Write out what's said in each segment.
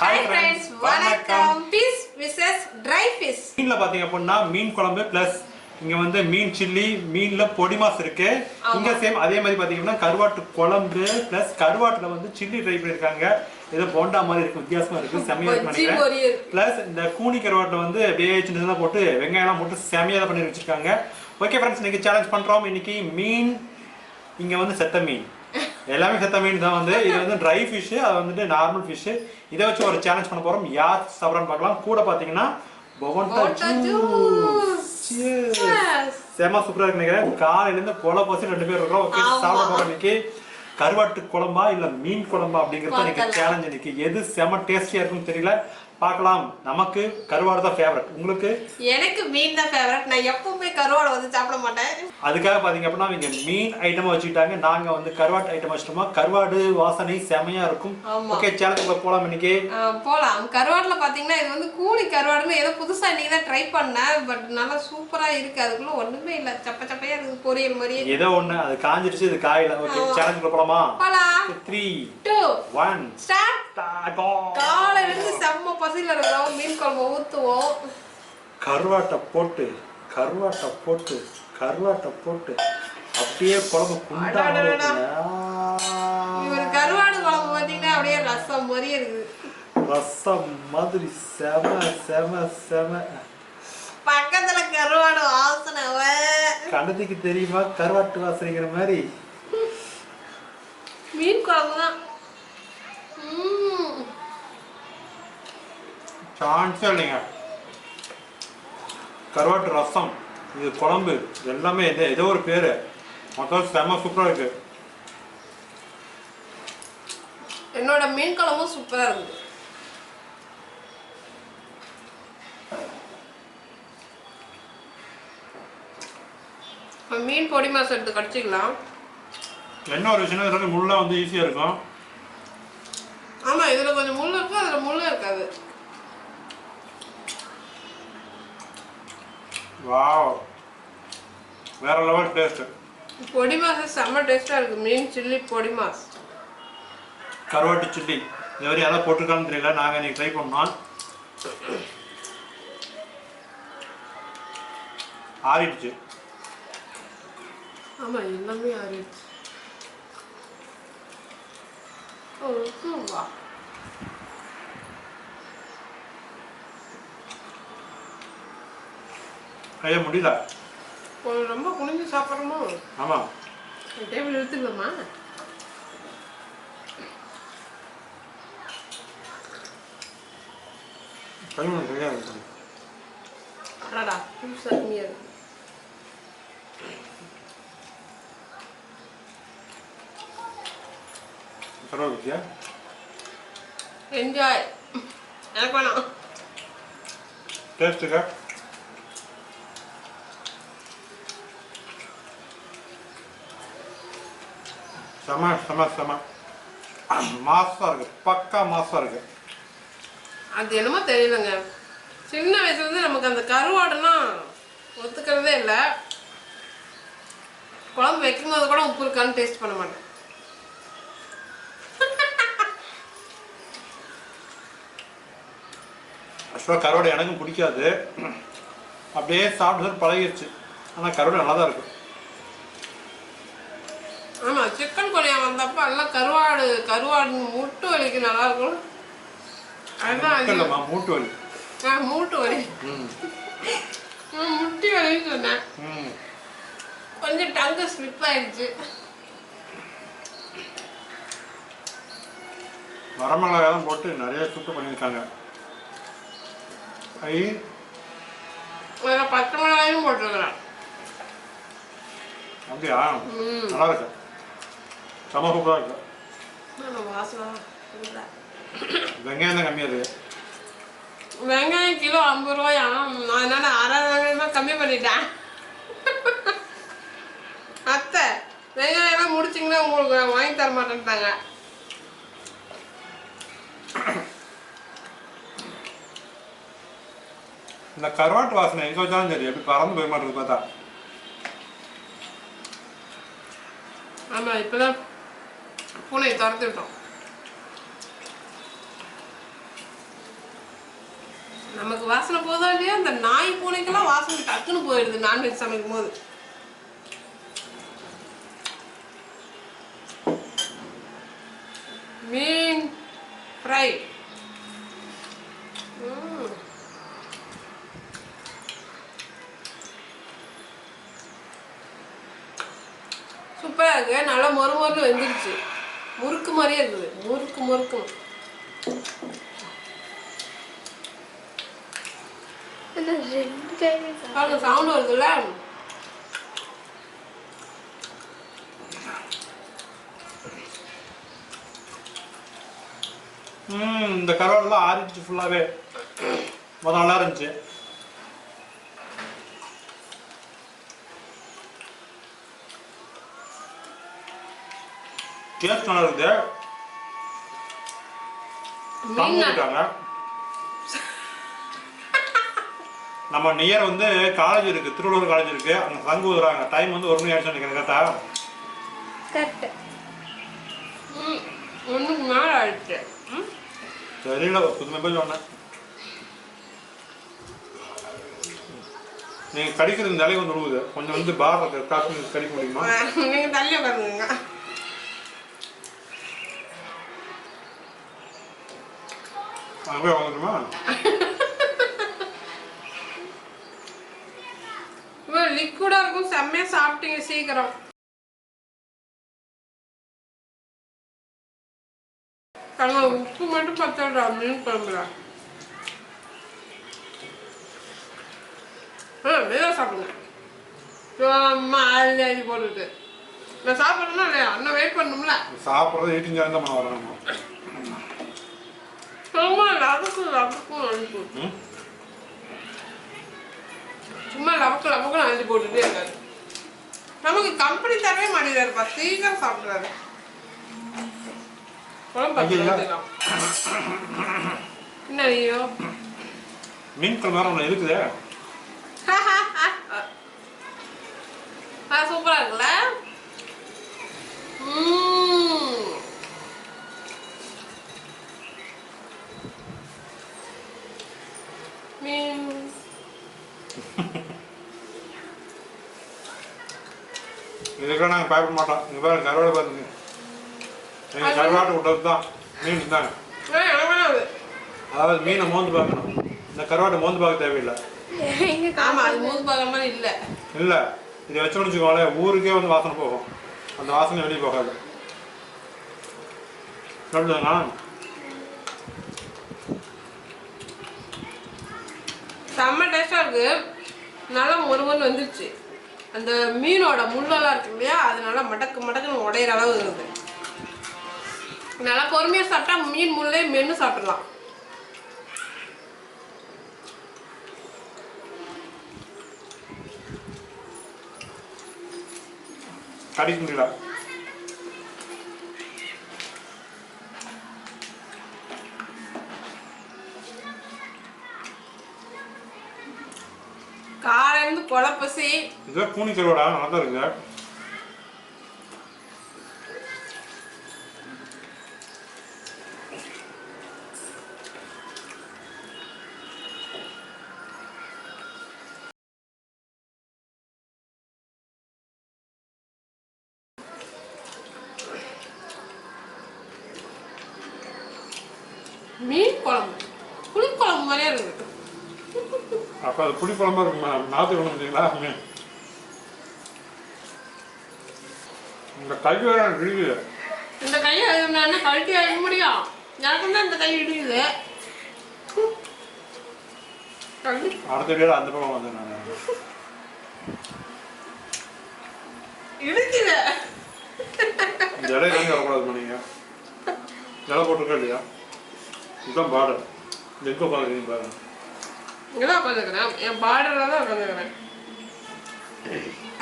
Hi friends வணக்கம். Fish விசஸ் dry fish மீன்ல பாத்தீங்க அப்படின்னா மீன் குழம்பு பிளஸ் இங்க வந்து மீன் சில்லி மீன்ல பொடி மாஸ் இருக்கு. இங்க சேம் அதே மாதிரி பாத்தீங்கன்னா கருவாட்டு குழம்பு பிளஸ் கருவாட்டுல வந்து சில்லி ட்ரை பண்ணிருக்காங்க. ஏதோ போண்டா மாதிரி இருக்கு வித்தியாசமா இருக்கு செமையா இருக்கு நினைக்கிறேன். பிளஸ் இந்த கூனி கருவாட்டை வந்து அப்படியே சின்ன சின்னதா போட்டு வெங்காயம்லாம் போட்டு செமையா பண்ணி வச்சிருக்காங்க. ஓகே ஃப்ரெண்ட்ஸ் இன்னைக்கு சேலஞ்ச் பண்றோம். இன்னைக்கு மீன் இங்க வந்து செத்த மீன். எல்லாமே செத்த மீன் தான் வந்து. இது வந்து ட்ரை ஃபிஷ் அது வந்துட்டு நார்மல் ஃபிஷ் இதை வச்சு ஒரு சேலஞ்ச் பண்ண போறோம். யார் சாப்பிட்றான்னு பார்க்கலாம். கூட பாத்தீங்கன்னா பொவன்டா ஜூஸ். செம சூப்பரா இருக்கு நினைக்கிறேன். காலையில இருந்து கொலை பசி ரெண்டு பேர் இருக்கோம் ஓகே. சாப்பிட போறோம் இன்னைக்கு. கருவாட்டு குழம்பா இல்ல மீன் குழம்பா அப்படிங்கறது இன்னைக்கு. சேலஞ்ச் இன்னைக்கு. எது செம டேஸ்டியா இருக்கும்னு தெரியல. பார்க்கலாம். நமக்கு கருவாடு தான் ஃபேவரட் உங்களுக்கு? எனக்கு மீன் தான் ஃபேவரட் நான் எப்பவுமே கருவாடை வந்து சாப்பிட மாட்டேன். அதுக்காக பாத்தீங்க அப்படின்னா இவங்க மீன் ஐட்டமா வச்சுக்கிட்டாங்க. நாங்க வந்து கருவாட்டு ஐட்டம் வச்சிட்டோமா? கருவாடு வாசனை செமையா இருக்கும். ஓகே சேலஞ்சுக்குள்ள போலாம் இன்னைக்கு. ஆ, போலாம். கருவாடுல பாத்தீங்கன்னா இது வந்து கூலி கருவாடுன்னு ஏதோ புதுசா இன்னைக்கு தான் ட்ரை பண்ணேன். பட் நல்லா சூப்பரா இருக்கு. அதுக்குள்ள ஒண்ணுமே இல்ல. சப்ப சப்பையா இருக்கு பொரியல் மாதிரியே ஏதோ ஒண்ணு. அது காஞ்சிருச்சு இது காயில. ஓகே சேலஞ்சுக்குள்ள போலாமா? போலாம். த்ரீ டூ ஒன் ஸ்டார்ட் காலையில இருந்து செம்ம பசியில இருக்கிறோம் மீன் குழம்பு ஊத்துவோம். கருவாட்டை போட்டு கருவாட்டை போட்டு கருவாட்டை போட்டு அப்படியே குழம்பு குண்டா. இவர் கருவாடு குழம்பு பாத்தீங்கன்னா அப்படியே ரசம் மாதிரியே இருக்குது. ரசம் மாதிரி செம செம செம. பக்கத்துல கருவாடு வாசனை வே. கண்ணத்துக்கு தெரியுமா? கருவாட்டு வாசனைங்கிற மாதிரி. மீன் குழம்பு தான். சான்ஸே இல்லைங்க. கருவாட்டு ரசம் இது குழம்பு எல்லாமே இது ஏதோ ஒரு பேர். மொத்தம் செம சூப்பராக இருக்கு. என்னோட மீன் குழம்பும் சூப்பரா இருக்குது மீன் பொடி மாசம் எடுத்து கடிச்சிக்கலாம். என்ன ஒரு விஷயம் இதில் முள்ளா வந்து ஈஸியாக இருக்கும் ஆமா இதுல கொஞ்சம் முள்ளு இருக்கும் அதுல முள்ளு இருக்காது வாவ். வேற லெவல் டேஸ்ட் பொடி மாசம் செம்ம டேஸ்டா இருக்கு. மீன் சில்லி பொடி மாஸ் கருவாட்டு சில்லி. இது வரை யாராவது போட்டிருக்கான்னு தெரியல. நாங்கள் இன்னைக்கு ட்ரை பண்ணோம். ஆறிடுச்சு. ஆமா எல்லாமே ஆறிடுச்சு. ஓ, கைய முடியல. ரொம்ப குனிஞ்சு சாப்பிட்றோமோ? ஆமாம் டேபிள் எடுத்துக்கலாமா? கைமணி சரியாக இருக்கு. அடடா புதுசாக கம்மியாக இருக்கு. பரவாயில்லையா என்ஜாய் எனக்கு வேணாம். டேஸ்ட்டுக்கா செம செம செம. மாசா இருக்கு பக்கா மாசா இருக்கு. அது என்னமோ தெரியலங்க. சின்ன வயசுலேருந்து நமக்கு அந்த கருவாடுனா ஒத்துக்கிறதே இல்லை. குழம்பு வைக்கும்போது கூட உப்பு இருக்கான்னு டேஸ்ட் பண்ண மாட்டேன். ஆக்சுவலாக கருவாடு எனக்கும் பிடிக்காது. அப்படியே சாப்பிட்டு பழகிடுச்சு ஆனால் கருவாடு நல்லா தான் இருக்கு ஆமாம் சிக்கன் எல்லாம் கருவாடு கருவாடு முட்டு வலிக்கு நல்லா இருக்கும். அதுதான் மூட்டு வலி. ஆ மூட்டு வலி. முட்டி வலின்னு சொன்னேன். கொஞ்சம் டங்கு ஸ்லிப் ஆயிடுச்சு. வரமிளகாய் போட்டு நிறைய சுட்டு பண்ணியிருக்காங்க. ஐ. அதில் பச்சை மிளகாயும் போட்டிருக்கிறேன். அப்படியா? நல்லா இருக்கு செம சூப்பராக இருக்கு நல்ல வாசனை இல்லை வெங்காயம் தான் கம்மியாக இருக்கு வெங்காயம் கிலோ ஐம்பது ரூபாயா அதனால அரை வெங்காயமா கம்மி பண்ணிட்டேன் அத்தை வெங்காயம்லாம் முடிச்சிங்கன்னா உங்களுக்கு வாங்கி தர மாட்டேன்ட்டாங்க இந்த கருவாட்டு வாசனை எங்கே வச்சாலும் சரி எப்படி பறந்து போய் மாட்டேங்குது பார்த்தா ஆமாம் இப்போதான் பூனையை திறந்து விட்டோம். நமக்கு வாசனை போதா இல்லையா? அந்த நாய் பூனைக்கெல்லாம் வாசனை டக்குன்னு போயிடுது நான்வெஜ் சமைக்கும் போது மீன் ஃப்ரை. சூப்பராக இருக்கு. நல்லா மொறு மொறுன்னு வெந்துருச்சு. மாதிரியே இருக்குது முறுக்கு முறுக்கு. சவுண்ட் வருதுல்ல? இந்த கருவாடெல்லாம் ஆறிடுச்சு ஃபுல்லாகவே மொதல் நல்லா இருந்துச்சு. டேஸ்ட் நல்லா இருக்குது நம்ம நியர் வந்து காலேஜ் இருக்கு திருவள்ளூர் காலேஜ் இருக்கு. அங்க சங்கு ஊதுறாங்க. டைம் வந்து ஒரு மணி ஆயிடுச்சு நினைக்கிறேன் கரெக்டா? கரெக்ட் ம், ஒண்ணுக்கு மேல ஆயிடுச்சு. தெரியல புதுமை போய் சொன்னேன். நீங்க கடிக்கிறது இலையை வந்து விழுவுது கொஞ்சம் வந்து பார் காப்பி கடிக்க முடியுமா? நீங்க தள்ளி உட்காருங்க அங்கே போய் வாங்கணுமா லிக்விடா இருக்கும் செம்மையா சாப்பிட்டீங்க சீக்கிரம் கண்ணா உப்பு மட்டும் பத்தடா மீன் குழம்புல ஆ வேலை சாப்பிடுங்க அள்ளி போட்டுட்டு நான் சாப்பிடணுமா இல்லையா அண்ணன் வெயிட் பண்ணணும்ல சாப்பிட்றது எயிட்டின் ஜான் தான் பண்ண வரோம் நம்ம சும்மா லவக்கு லவக்கும் அள்ளி போட்டு ம்? சும்மா லவக்கு லவக்கும் அள்ளி போட்டுட்டே இருக்காரு நமக்கு கம்பெனி தரவே மாட்டேங்கிறாருப்பா சீக்கிரம் சாப்பிட்றாரு. என்ன ஐயோ மீன் குழம்பு இருக்குதே ஆ சூப்பரா இருக்குல்ல ம்ம். மீன் நாங்கள் பயப்பட மாட்டோம் இங்கே பாருங்க கருவாடு பாருங்க எங்கள் கருவாட்டு விட்டது தான் மீன் தாங்க ஏய், எனக்கு வேணாம் அது. அதாவது மீனை மோந்து பார்க்கணும். இந்த கருவாட்டை மோந்து பார்க்க தேவையில்லை. எங்க ஆமா அது மூந்து பார்க்குற மாதிரி இல்ல. இல்லை. இதை வச்சோம்னு வச்சுக்கோங்களேன் ஊருக்கே வந்து வாசனை போகும். அந்த வாசனை வெளியே போகாது. அப்படிதானா செம்ம டேஸ்டா இருக்கு. நல்லா மொறுமொறு வந்துருச்சு. அந்த மீனோட முள்ளெல்லாம் இருக்கு இல்லையா அதனால மடக்கு மடக்குன்னு உடையிற அளவு இருக்குது நல்லா பொறுமையா சாப்பிட்டா மீன் முள்ளே மென்று சாப்பிடலாம். கடிக்க முடியல காலையிலேருந்து குழப்பசி இதே பூனி கருவாடா நல்லா தான் அப்போ அது புளி குழம்பா இருக்குமா? நாற்று வேணும் பார்த்தீங்களா இந்த கை வேற இடிக்குது. இந்த கையை என்ன கழட்டி அழிக்க முடியும் எனக்கு தான் இந்த கை இடிக்குது. அடுத்த வீடு அந்த பக்கம் வந்தேன் நான். இடிக்குது. இலையை தாங்க வரக்கூடாது பண்ணீங்க. இலை போட்டிருக்கா இல்லையா? இதுதான் இந்த எங்கே உட்காந்துருக்கீங்க பாருங்க. இங்கதான் உட்காந்துக்கிறேன் என் பார்டர்ல தான் உட்காந்துக்கிறேன்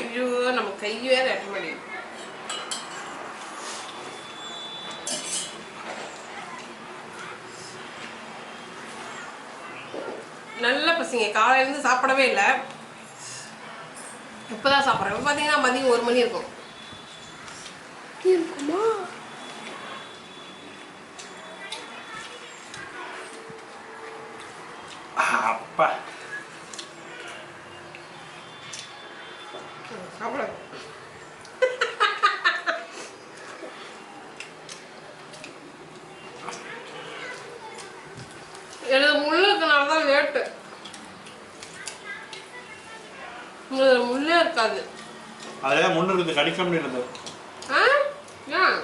ஐயோ நம்ம கை வேற எட்ட மாட்டேங்குது நல்ல பசிங்க. காலையில இருந்து சாப்பிடவே இல்லை. இப்போதான் சாப்பிட்றேன். இப்போ பார்த்தீங்கன்னா மதியம் ஒரு மணி இருக்கும். இருக்குமா தான் லேட்டு. இதுல முள்ளே இருக்காது. அதே முன்னு இருக்குது கடிக்க முடியல ஆ? ஏன்?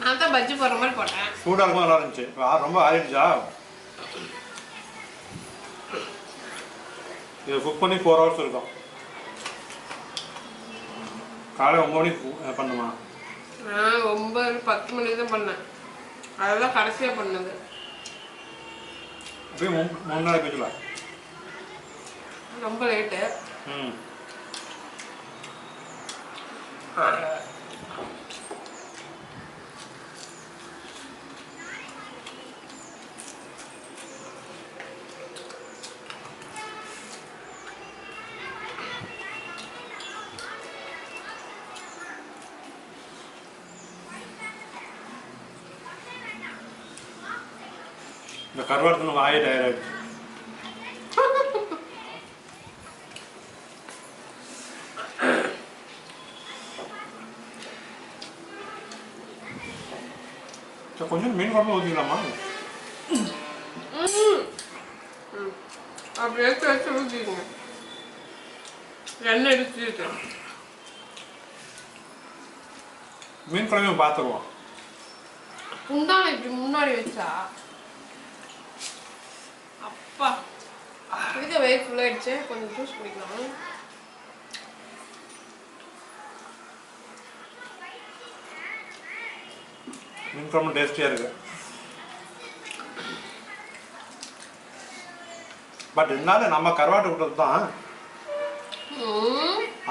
நான் தான் பஜ்ஜி போடுற மாதிரி போட்டேன். சூடாக இருக்கும் நல்லா இருந்துச்சு. ரொம்ப ஆயிடுச்சா இது குக் பண்ணி ஃபோர் ஹவர்ஸ் இருக்கும். காலை ஒம்பது மணிக்கு பண்ணுமா? நான் ஒன்பது பத்து மணிக்கு தான் பண்ணேன். அதெல்லாம் கடைசியாக பண்ணது. அப்படியே மூணு மூணு நாளைக்கு வச்சுக்கலாம் ரொம்ப லேட்டு ம். இந்த கருவாடுக்கு வாயை கொஞ்சம் மீன் குழம்பு ஊற்றிக்கலாமா ம். ம். அப்படி எடுத்து வச்சு ஊற்றிடுங்க எண்ணெய் அடிச்சுட்டு மீன் குழம்பு பார்த்துருவோம் குண்டான இப்படி முன்னாடி வச்சா இதுக்கு வெயிட் ஃபுல்லாகிடுச்சு கொஞ்சம் ஜூஸ் குடிக்கலாம். மீன் குழம்பு டேஸ்டியாக இருக்கு. பட் இருந்தாலும் நம்ம கருவாட்டு விட்டது தான்.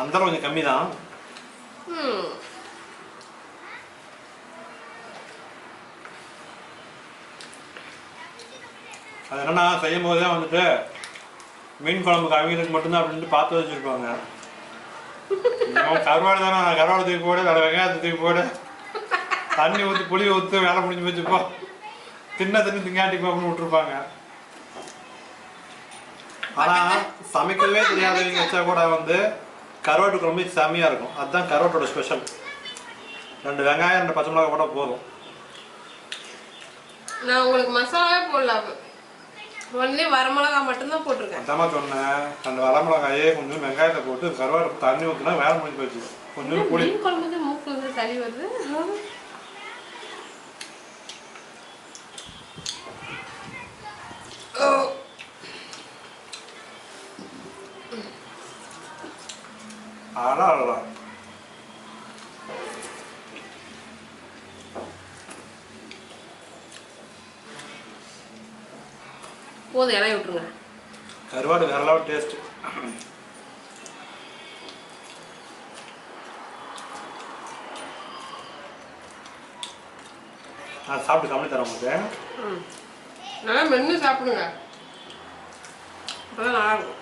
அந்த கொஞ்சம் கம்மி தான். அது என்னன்னா செய்யும் போதே வந்துட்டு மீன் குழம்புக்கு அவங்களுக்கு மட்டும்தான் அப்படின்ட்டு பார்த்து வச்சுருப்பாங்க. கருவாடு தானே நான் கருவாடு தூக்கி போடு வேறு வெங்காயத்தை தூக்கி போடு. தண்ணி ஊற்றி புளி ஊற்று வேலை முடிஞ்சு வச்சுப்போ தின்ன தண்ணி திங்காட்டிப்போ அப்படின்னு விட்டுருப்பாங்க. ஆனால் சமைக்கவே தெரியாதவங்க வச்சா கூட வந்து கருவாட்டு குழம்பு செம்மையாக இருக்கும். அதுதான் கருவாட்டோட ஸ்பெஷல் ரெண்டு வெங்காயம் ரெண்டு பச்சை மிளகா கூட போதும். நான் உங்களுக்கு மசாலாவே போடலாம் ஒன்லி வரமிளகா மட்டும்தான் போட்டிருக்கேன். அந்தமா சொன்னேன். அந்த வரமிளகாயே கொஞ்சம் வெங்காயத்தை போட்டு கருவாடு தண்ணி ஊற்றினா வேலை முடிஞ்சு போச்சு. கொஞ்சம் மீன் குழம்பு தான் மூக்குல இருந்து சளி வருது ஓ. அடா அடா போதும் இலைய விட்டுருங்க கருவாடு வேற லெவல் டேஸ்ட் நான் சாப்பிட்டு கம்மி தரேன் உங்களுக்கு. நல்லா மென்று சாப்பிடுங்க. அப்பதான் நல்லா இருக்கும்.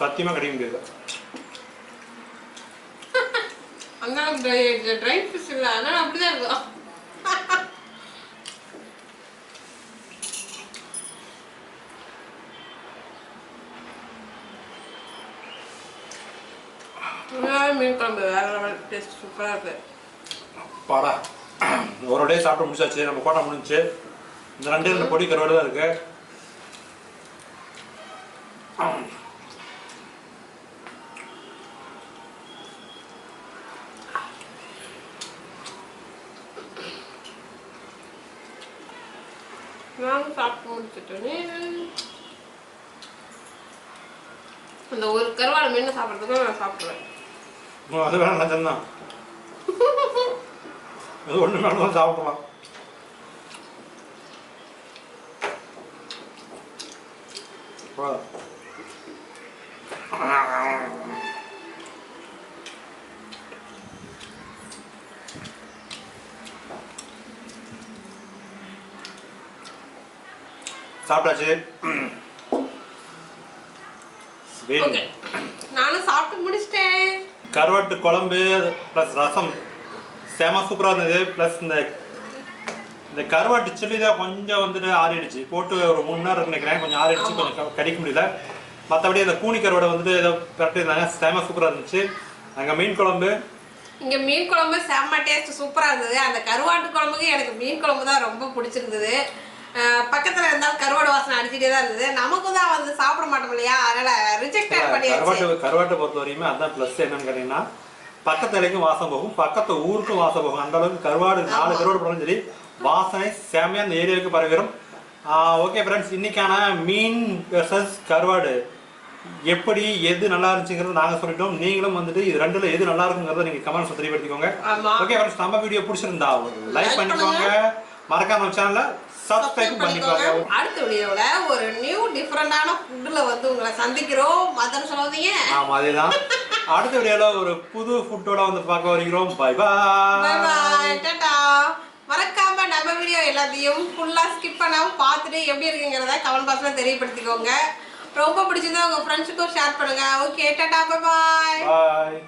சத்தியமாக கிடைக்க முடியாது? அந்த ட்ரை ட்ரை ஃபிஷ் இல்லை அதனால அப்படிதான் இருக்கும். மீன் குழம்பு வேற லெவல் டேஸ்ட் சூப்பராக இருக்கு. பாடா ஒரு டே சாப்பிட்டு முடிச்சாச்சு நம்ம கோட்டை முடிஞ்சு இந்த ரெண்டு பொடி கருவாடு தான் இருக்குது நானும் சாப்பிட்டு முடிச்சுட்டேனே. அந்த ஒரு கருவாடு மீன் சாப்பிட்றதுக்கு நான் சாப்பிடுவேன். அது வேணாம் லஞ்சம் தான் அது ஒன்று வேணாலும் சாப்பிடலாம். சாப்பிட்டாச்சு. நானும் சாப்பிட்டு முடிச்சிட்டேன். கருவாட்டு குழம்பு ப்ளஸ் ரசம். செம சூப்பராக இருந்தது. ப்ளஸ் இந்த இந்த கருவாட்டு சில்லி தான் கொஞ்சம் வந்துட்டு ஆறிடுச்சு. போட்டு ஒரு மூணு நேரம் நினைக்கிறேன். கொஞ்சம் ஆறிடுச்சு. கொஞ்சம் கடிக்க முடியல. மற்றபடி அந்த கூனி கருவாடை வந்துட்டு ஏதோ இருந்தாங்க. செம சூப்பராக இருந்துச்சு. அங்கே மீன் குழம்பு. இங்க மீன் குழம்பு செம்ம டேஸ்ட் சூப்பரா இருந்தது. அந்த கருவாட்டு குழம்புக்கு எனக்கு மீன் குழம்பு தான் ரொம்ப பிடிச்சிருந்தது. பக்கத்துல இருந்தாலும் கருவாடு வாசனை அடிச்சுட்டே தான் இருந்தது. நமக்கு தான் வந்து சாப்பிட மாட்டோம் இல்லையா? அதனால ரிஜெக்டட் பண்ணியாச்சு. கருவாட்டு பொறுத்த வரையுமே அதான் ப்ளஸ் என்னன்னு கேட்டிங்கன்னா பக்கத்து இலைக்கும் வாசம் போகும் பக்கத்து ஊருக்கும் வாசம் போகும். அந்த அளவுக்கு கருவாடு நாலு கருவாடு போனாலும் சரி வாசனை அந்த ஏரியாவுக்கு பரவிடும் ஓகே ஃப்ரெண்ட்ஸ் இன்னைக்கான மீன் வெர்சஸ் கருவாடு. எப்படி எது நல்லா இருந்துச்சுங்கிறது நாங்கள் சொல்லிட்டோம். நீங்களும் வந்துட்டு இது ரெண்டுல எது நல்லா இருக்குங்கிறத நீங்கள் கமெண்ட்ஸ் தெரியப்படுத்திக்கோங்க ஓகே ஃப்ரெண்ட்ஸ் நம்ம வீடியோ பிடிச்சிருந்தா ஒரு லைக் பண்ணிக்கோங்க. மறக்காம நம்ம சேனலை சப்ஸ்கிரைப் பண்ணிக்கோங்க. அடுத்த வீடியோல ஒரு நியூ டிஃப்ரெண்டான ஃபுட்ல வந்து உங்களை சந்திக்கிறோம். மதன் சொல்லாதீங்க. ஆமா அதேதான். அடுத்த வீடியோல ஒரு புது ஃபுட்டோட வந்து பார்க்க வருகிறோம். Bye bye bye bye tata மறக்காம நம்ம வீடியோ எல்லாத்தையும் ஃபுல்லா ஸ்கிப் பண்ணாம பார்த்துட்டு எப்படி இருக்குங்கிறத கமெண்ட் பாக்ஸ்ல தெரியப்படுத்திக்கோங்க. ரொம்ப பிடிச்சிருந்தா உங்க ஃப்ரெண்ட்ஸுக்கும் ஷேர் பண்ணுங்க. Okay tata bye bye bye